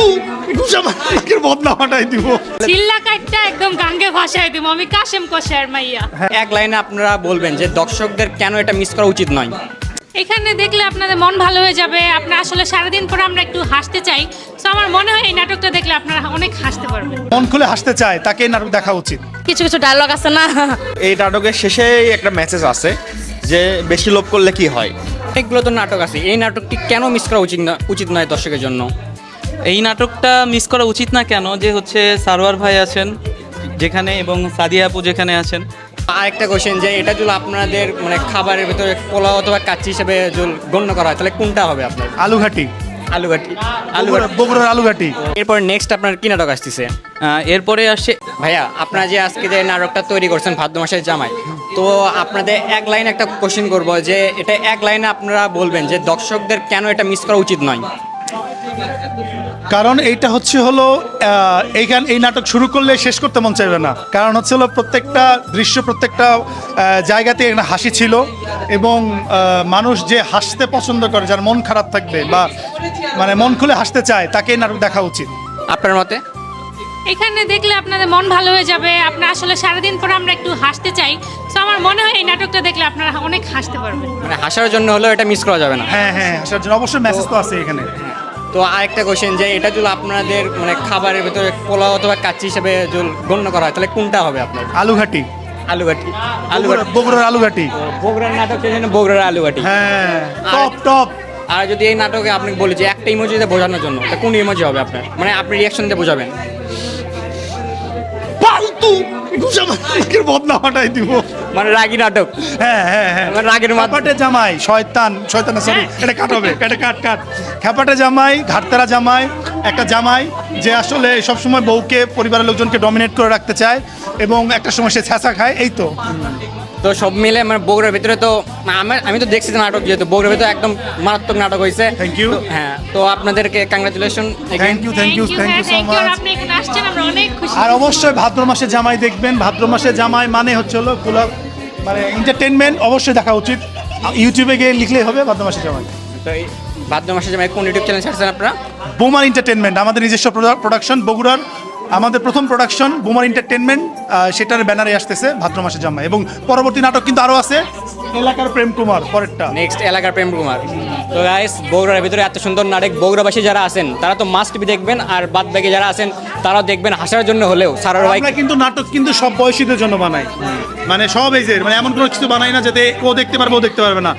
ফালতু ঘুষা মালিকের বদনামাটাই দিব। চিল্লা কাটটা একদম গাঙ্গে ভাষায় দিব। আমি কাশেম মাইয়া। এক লাইনে আপনারা বলবেন যে দর্শকদের কেন এটা মিস করা উচিত নয়। এখানে দেখলে আপনাদের মন ভালো হয়ে যাবে। আপনার আসলে সারাদিন পরে আমরা একটু হাসতে চাই। তো আমার মনে হয় এই নাটকটা দেখলে আপনারা অনেক হাসতে পারবেন। মন খুলে হাসতে চায় তাকে এই নাটক দেখা উচিত। কিছু কিছু ডায়লগ আছে না? এই নাটকের শেষে একটা মেসেজ আছে যে বেশি লোভ করলে কি হয়? অনেকগুলো তো নাটক আছে। এই নাটকটি কেন মিস করা উচিত না উচিত নয় দর্শকের জন্য? এই নাটকটা মিস করা উচিত না কেন? যে হচ্ছে সারোয়ার ভাই আছেন যেখানে এবং সাদিয়া আপু যেখানে আছেন। আরেকটা কোশ্চেন যে এটা যদি আপনাদের মানে খাবারের ভিতরে পোলাও অথবা কাচ্চি হিসেবে যদি গণ্য করা হয় তাহলে কোনটা হবে আপনার? আলুঘাটি। আলুঘাটি। আলুঘাটি। বগুড়ার আলুঘাটি। এরপর নেক্সট আপনার কি নাটক আসতেছে? এরপরে আসছে ভাইয়া আপনারা যে আজকে যে নাটকটা তৈরি করছেন ভাদ্র মাসের জামাই তো আপনাদের এক লাইন একটা কোশ্চেন করব যে এটা এক লাইনে আপনারা বলবেন যে দর্শকদের কেন এটা মিস করা উচিত নয়? কারণ এইটা হচ্ছে হলো এইখান এই নাটক শুরু করলে শেষ করতে মন চাইবে না। কারণ হচ্ছে হলো প্রত্যেকটা দৃশ্য প্রত্যেকটা জায়গাতে একটা হাসি ছিল এবং মানুষ যে হাসতে পছন্দ করে যার মন খারাপ থাকবে বা মানে মন খুলে হাসতে চায় তাকে এই নাটক দেখা উচিত। আপনার মতে? এখানে দেখলে আপনাদের মন ভালো হয়ে যাবে আপনার আসলে সারাদিন পরে আমরা একটু হাসতে চাই। তো আমার মনে হয় এই নাটকটা দেখলে আপনারা অনেক হাসতে পারবেন। মানে হাসার জন্য হলেও এটা মিস করা যাবে না। হ্যাঁ হ্যাঁ হাসার জন্য। অবশ্যই মেসেজ তো আছে এখানে। তো আরেকটা কোশ্চেন যে এটা যদি আপনাদের মানে খাবারের ভিতরে পোলাও অথবা কাচ্চি হিসেবে যদি গণ্য করা হয় তাহলে কোনটা হবে আপনার? আলুঘাটি। আলুঘাটি। আলুঘাটি। বগুড়ার আলুঘাটি। বগুড়ার নাটক বগুড়ার আলুঘাটি। হ্যাঁ টপ টপ। আর যদি এই নাটকে আপনি বলি যে একটা ইমোজিতে বোঝানোর জন্য তা কোন ইমোজি হবে আপনার? মানে আপনি রিয়াকশন দিয়ে বোঝাবেন। বদনা দিব। মানে রাগি নাটক। হ্যাঁ হ্যাঁ হ্যাঁ। মানে রাগের জামাই শয়তান শয়তান সরি এটা কাট হবে এটা কাট কাট। খ্যাপাটে জামাই ঘাটতারা জামাই একটা জামাই যে আসলে সবসময় বউকে পরিবারের লোকজনকে ডমিনেট করে রাখতে চায় এবং একটা সময় সে ছ্যাঁচা খায় এই তো। তো সব মিলে মানে বগুড়ার ভিতরে তো আমার আমি তো দেখছি যে নাটক যেহেতু বগুড়ার ভিতরে একদম মারাত্মক নাটক হয়েছে। Thank ইউ হ্যাঁ তো আপনাদেরকে congratulation thank you thank you thank you so much আপনি এখানে আসছেন আমরা অনেক খুশি। আর অবশ্যই ভাদ্র মাসে জামাই দেখবেন। ভাদ্র মাসে জামাই মানে হচ্ছে হলো পুরো মানে এন্টারটেনমেন্ট অবশ্যই দেখা উচিত। ইউটিউবে গিয়ে লিখলেই হবে ভাদ্র মাসে জামাই। তো ভাদ্র মাসে জামাই কোন ইউটিউব চ্যানেল ছাড়ছেন আপনারা? বোমার এন্টারটেনমেন্ট আমাদের নিজস্ব প্রোডাকশন বগুড়ার আমাদের প্রথম প্রোডাকশন বুমার এন্টারটেনমেন্ট সেটার ব্যানারে আসতেছে ভাদ্র মাসে জামাই এবং পরবর্তী নাটক কিন্তু আরও আছে এলাকার প্রেম কুমার পরেরটা। নেক্সট এলাকার প্রেম কুমার। তো গাইস বগুড়ার ভিতরে এত সুন্দর নাটক বগুড়াবাসী যারা আছেন তারা তো মাস্ট বি দেখবেন আর বাদ বাকি যারা আছেন তারাও দেখবেন হাসার জন্য হলেও সারার ভাই আমরা কিন্তু নাটক কিন্তু সব বয়সীদের জন্য বানাই। মানে সব এজের মানে এমন কোনো কিছু বানাই না যাতে ও দেখতে পারবে ও দেখতে পারবে না।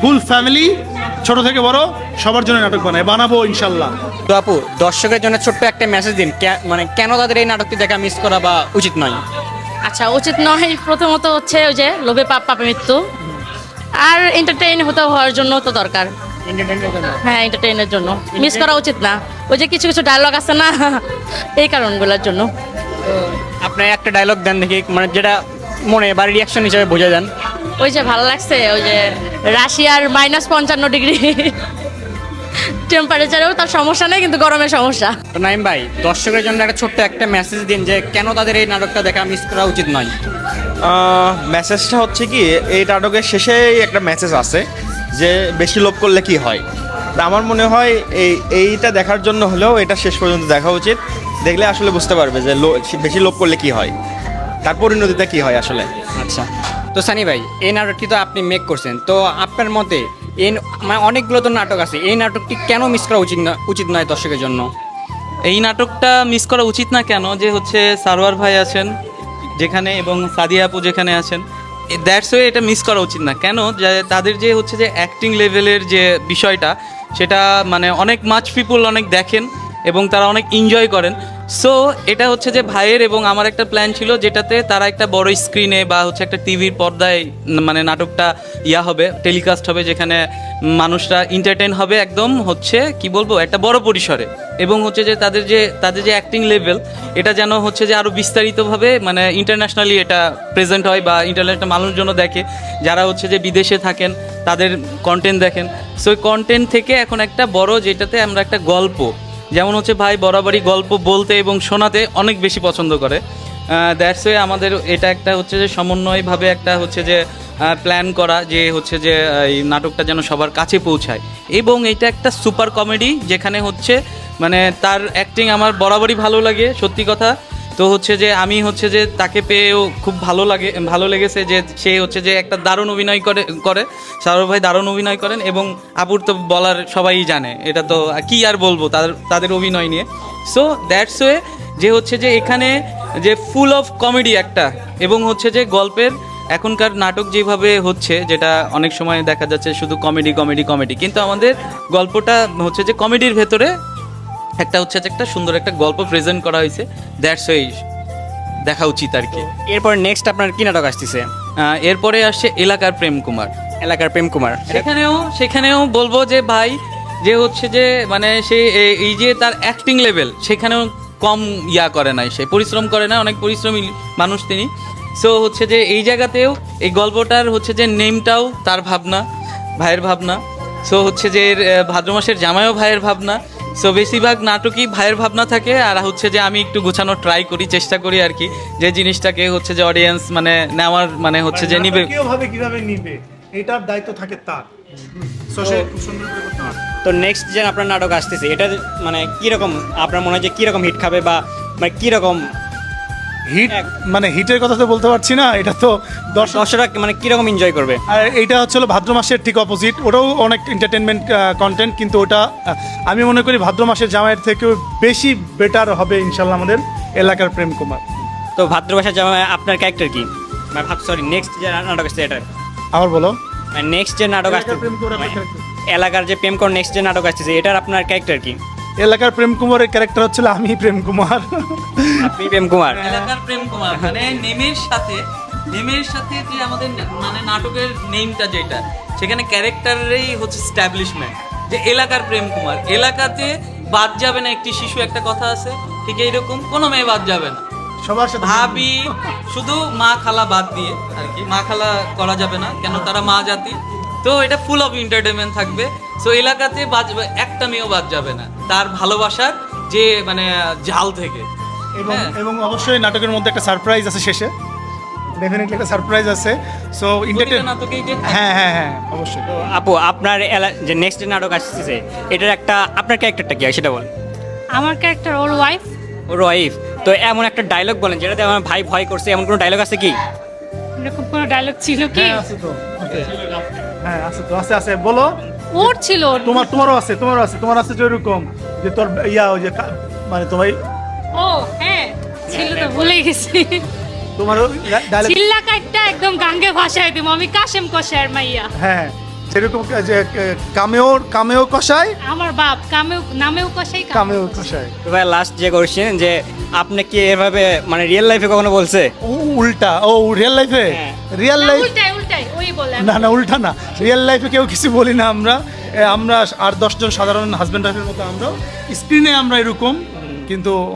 ফুল ফ্যামিলি ছোট থেকে বড় সবার জন্য নাটক বানাই বানাবো ইনশাল্লাহ। তো আপু দর্শকের জন্য ছোট্ট একটা মেসেজ দিন মানে কেন তাদের এই নাটকটি দেখা মিস করা বা উচিত নয়? আচ্ছা উচিত নয় প্রথমত হচ্ছে ওই যে লোভে পাপ পাপে মৃত্যু। আর এন্টারটেইন হতে হওয়ার জন্য তো দরকার। হ্যাঁ এন্টারটেইনের জন্য। মিস করা উচিত না। ওই যে কিছু কিছু ডায়লগ আছে না এই কারণগুলোর জন্য। আপনি একটা ডায়লগ দেন দেখি মানে যেটা মনে বা রিয়াকশন হিসেবে বুঝে দেন ওই যে ভালো লাগছে ওই যে রাশিয়ার মাইনাস পঞ্চান্ন ডিগ্রি টেম্পারেচারেও তার সমস্যা নেই কিন্তু গরমের সমস্যা। তো নাইম ভাই দর্শকের জন্য একটা ছোট্ট একটা মেসেজ দিন যে কেন তাদের এই নাটকটা দেখা মিস করা উচিত নয়? মেসেজটা হচ্ছে কি এই নাটকের শেষেই একটা মেসেজ আছে যে বেশি লোভ করলে কি হয়? তা আমার মনে হয় এই এইটা দেখার জন্য হলেও এটা শেষ পর্যন্ত দেখা উচিত। দেখলে আসলে বুঝতে পারবে যে লো- বেশি লোভ করলে কি হয়? তার পরিণতিটা কি হয় আসলে? আচ্ছা। তো সানি ভাই, এই নাটকটি তো আপনি মেক করছেন। তো আপনার মতে এই মানে অনেকগুলো তো নাটক আছে, এই নাটকটি কেন মিস করা উচিত না উচিত নয় দর্শকের জন্য? এই নাটকটা মিস করা উচিত না কেন? যে হচ্ছে সারোয়ার ভাই আছেন যেখানে এবং সাদিয়া আপু যেখানে আছেন দ্যাটস ওয়ে এটা মিস করা উচিত না। কেন? যে তাদের যে হচ্ছে যে অ্যাক্টিং লেভেলের যে বিষয়টা, সেটা মানে অনেক মাছ পিপুল অনেক দেখেন এবং তারা অনেক এনজয় করেন। সো এটা হচ্ছে যে ভাইয়ের এবং আমার একটা প্ল্যান ছিল যেটাতে তারা একটা বড় স্ক্রিনে বা হচ্ছে একটা টিভির পর্দায় মানে নাটকটা ইয়া হবে টেলিকাস্ট হবে, যেখানে মানুষরা এন্টারটেন হবে একদম হচ্ছে, কি বলব, একটা বড় পরিসরে। এবং হচ্ছে যে তাদের যে তাদের যে অ্যাক্টিং লেভেল এটা যেন হচ্ছে যে আরও বিস্তারিতভাবে মানে ইন্টারন্যাশনালি এটা প্রেজেন্ট হয় বা ইন্টারন্যাশনাল মানুষজন দেখে, যারা হচ্ছে যে বিদেশে থাকেন, তাদের কন্টেন্ট দেখেন। সো কন্টেন্ট থেকে এখন একটা বড় যেটাতে আমরা একটা গল্প যেমন হচ্ছে ভাই বরাবরই গল্প বলতে এবং শোনাতে অনেক বেশি পছন্দ করে। দ্যাটস ওয়ে আমাদের এটা একটা হচ্ছে যে সমন্বয়ভাবে একটা হচ্ছে যে প্ল্যান করা যে হচ্ছে যে এই নাটকটা যেন সবার কাছে পৌঁছায়। এবং এটা একটা সুপার কমেডি যেখানে হচ্ছে মানে তার অ্যাক্টিং আমার বরাবরই ভালো লাগে, সত্যি কথা। তো হচ্ছে যে আমি হচ্ছে যে তাকে পেয়েও খুব ভালো লাগে, ভালো লেগেছে যে সে হচ্ছে যে একটা দারুণ অভিনয় করে করে। শাহরুখ ভাই দারুণ অভিনয় করেন এবং আপুর তো বলার সবাই জানে। এটা তো কি আর বলব তাদের তাদের অভিনয় নিয়ে। সো দ্যাটস ওয়ে যে হচ্ছে যে এখানে যে ফুল অফ কমেডি একটা এবং হচ্ছে যে গল্পের এখনকার নাটক যেভাবে হচ্ছে যেটা অনেক সময় দেখা যাচ্ছে শুধু কমেডি কমেডি কমেডি কিন্তু আমাদের গল্পটা হচ্ছে যে কমেডির ভেতরে একটা হচ্ছে যে একটা সুন্দর একটা গল্প প্রেজেন্ট করা হয়েছে। দ্যাটস ওই দেখা উচিত আর কি। এরপর নেক্সট আপনার কি নাটক আসতেছে? এরপরে আসছে এলাকার প্রেম কুমার। এলাকার প্রেম কুমার। সেখানেও সেখানেও বলব যে ভাই যে হচ্ছে যে মানে সে এই যে তার অ্যাক্টিং লেভেল সেখানেও কম ইয়া করে নাই সে। পরিশ্রম করে না অনেক পরিশ্রমী মানুষ তিনি। সো হচ্ছে যে এই জায়গাতেও এই গল্পটার হচ্ছে যে নেমটাও তার ভাবনা ভাইয়ের ভাবনা। সো হচ্ছে যে ভাদ্র মাসের জামাইও ভাইয়ের ভাবনা। সো বেশিরভাগ নাটকই ভাইয়ের ভাবনা থাকে আর হচ্ছে যে আমি একটু গোছানো ট্রাই করি চেষ্টা করি আর কি। যে জিনিসটাকে হচ্ছে যে অডিয়েন্স মানে নেওয়ার মানে হচ্ছে যে নিবে। কীভাবে কীভাবে নিবে? এটার দায়িত্ব থাকে তার। So, সে খুব সুন্দর করে করতে পারে। তো নেক্সট যে আপনার নাটক আসতেছে এটা মানে কীরকম আপনার মনে হয় যে কীরকম হিট খাবে বা মানে কীরকম হিট মানে হিটের কথা তো বলতে পারছি না এটা তো দর্শক দর্শকরা মানে কীরকম এনজয় করবে? আর এটা হচ্ছে ভাদ্র মাসের ঠিক অপোজিট ওটাও অনেক এন্টারটেনমেন্ট কন্টেন্ট কিন্তু ওটা আমি মনে করি ভাদ্র মাসের জামাইয়ের থেকেও বেশি বেটার হবে ইনশাল্লাহ আমাদের এলাকার প্রেম কুমার। তো ভাদ্রবাসা জামা আপনার ক্যারেক্টার কি? মানে সরি নেক্সট যে নাটক আসছে এটা আবার বলো। নেক্সট যে নাটক আসছে মানে? এলাকার যে প্রেম কর নেক্সট যে নাটক আসছে এটার আপনার ক্যারেক্টার কি? এলাকার প্রেম কুমারের ক্যারেক্টার হচ্ছিল আমি প্রেম কুমার। আপনি প্রেম কুমার। এলাকার প্রেম কুমার মানে নেমের সাথে নেমের সাথে যে আমাদের মানে নাটকের নেমটা যেটা সেখানে ক্যারেক্টারেরই হচ্ছে স্ট্যাবলিশমেন্ট যে এলাকার প্রেম কুমার এলাকাতে বাদ যাবে না একটি শিশু একটা কথা আছে ঠিক এইরকম কোনো মেয়ে বাদ যাবে না। সবার সাথে ভাবি শুধু মা খালা বাদ দিয়ে আর কি মা খালা করা যাবে না কেন তারা মা জাতি। তো এটা ফুল অফ এন্টারটেনমেন্ট থাকবে। সো এলাকাতে বাদ একটা মেয়েও বাদ যাবে না। তার ভালোবাসার যে মানে জাল থেকে। এবং হ্যাঁ। এবং অবশ্যই নাটকের মধ্যে একটা সারপ্রাইজ আছে শেষে। ডেফিনেটলি একটা সারপ্রাইজ আছে। সো ইন্টারটেন হ্যাঁ হ্যাঁ হ্যাঁ অবশ্যই। তো আপু আপনার যে নেক্সট নাটক আসতেছে এটার একটা আপনার ক্যারেক্টারটা কি সেটা বল আমার ক্যারেক্টার ওর ওয়াইফ ওর ওয়াইফ তো এমন একটা ডায়লগ বলেন যেটাতে আমার ভাই ভয় করছে এমন কোনো ডায়লগ আছে কি? এরকম কোনো ডায়লগ ছিল কি? হ্যাঁ আছে তো। হ্যাঁ আছে তো আছে আছে। বলো। ওর ছিল। তোমার তোমারও আছে তোমারও আছে তোমার আছে যে এরকম যে তোর ইয়া ওই যে মানে তোমার ও হ্যাঁ ছিল তো ভুলে গেছি। তোমারও ডায়লগ চিল্লা কাটটা একদম গাঙ্গে ভাষায় দিব আমি কাশেম কষার মাইয়া। হ্যাঁ সেরকম যে কামেও কামেও কষায়? আমার বাপ কামেও নামেও কষাই কামেও কষায়। তো ভাই লাস্ট যে করছেন যে আপনি কি এভাবে মানে রিয়েল লাইফে কখনো বলছে? ও উল্টা ও রিয়েল লাইফে হ্যাঁ। রিয়েল লাইফ না না উল্টা না। রিয়েল লাইফে কেউ কিছু বলি না আমরা। আমরা আর দশজন সাধারণ হাজব্যান্ড ওয়াইফের মতো আমরাও। স্ক্রিনে আমরা এরকম কিন্তু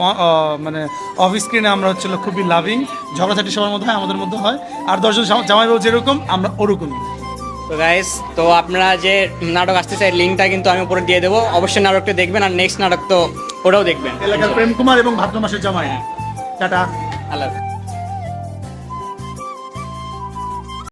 মানে অফ স্ক্রিনে আমরা হচ্ছিল খুবই লাভিং ঝগড়াঝাটি সবার মধ্যে হয় আমাদের মধ্যে হয়। আর দশজন জামা- জামাইবাবু যেরকম আমরা ওরকমই। তো গাইস তো আপনারা যে নাটক আসতে চাই লিঙ্কটা কিন্তু আমি উপরে দিয়ে দেবো। অবশ্যই নাটকটা দেখবেন আর নেক্সট নাটক তো ওটাও দেখবেন। এলাকার প্রেম কুমার এবং ভাদ্র মাসের জামাই। টাটা। আল্লাহ হাফেজ।